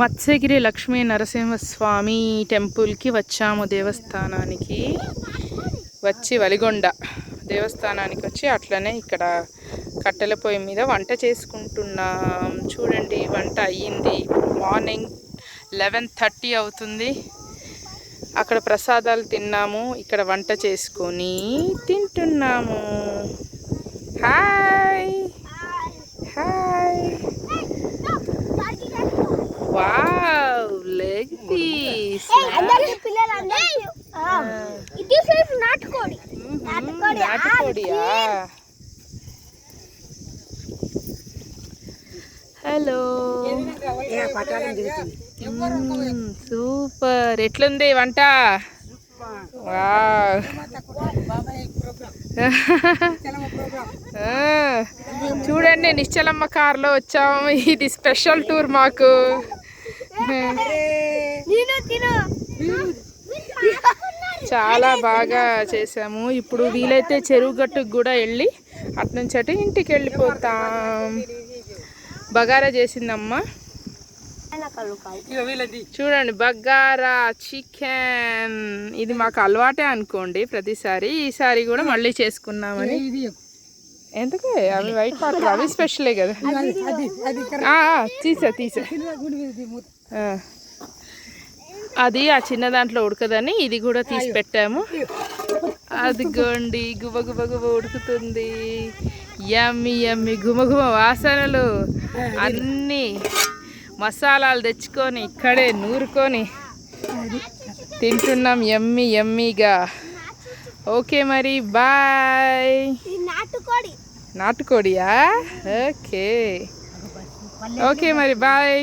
మత్స్యగిరి లక్ష్మీ నరసింహస్వామి టెంపుల్కి వచ్చాము దేవస్థానానికి. వచ్చి వలిగొండ దేవస్థానానికి వచ్చి అట్లనే ఇక్కడ కట్టెల పొయ్యి మీద వంట చేసుకుంటున్నాం. చూడండి వంట అయ్యింది. మార్నింగ్ లెవెన్ థర్టీ అవుతుంది. అక్కడ ప్రసాదాలు తిన్నాము. ఇక్కడ వంట చేసుకొని తింటున్నాము. Hi hi wow leg piece ఇది సేఫ్ నాటుకోడి. నాటుకోడి నాటుకోడియా? Hello super. ఎట్లుంది వంట? చూడండి నిశ్చలమ్మ కార్లో వచ్చాము. ఇది స్పెషల్ టూర్ మాకు. చాలా బాగా చేసాము ఇప్పుడు వీలైతే చెరువు గట్టుకు కూడా వెళ్ళి అట్నుంచి అటు ఇంటికి వెళ్ళిపోతాం. బగారా చేసిందమ్మ. చూడండి బగారా చికెన్. ఇది మాకు అలవాటే అనుకోండి ప్రతిసారి. ఈసారి కూడా మళ్ళీ చేసుకున్నామని ఎందుకే? అవి వైట్ వాటర్ అవి స్పెషలే కదా. తీసా తీసా. అది ఆ చిన్న దాంట్లో ఉడకదని ఇది కూడా తీసి పెట్టాము. అదిగోండి గుబ గుబ గుబ ఉడుకుతుంది. యమ్మి యమ్మి గుమ గుమ వాసనలు. అన్నీ మసాలాలు తెచ్చుకొని ఇక్కడే నూరుకొని తింటున్నాం యమ్మి యమ్మీగా. ఓకే మరి బాయ్. ఇది నాటుకోడి నాటుకోడియా ఓకే ఓకే మరి బాయ్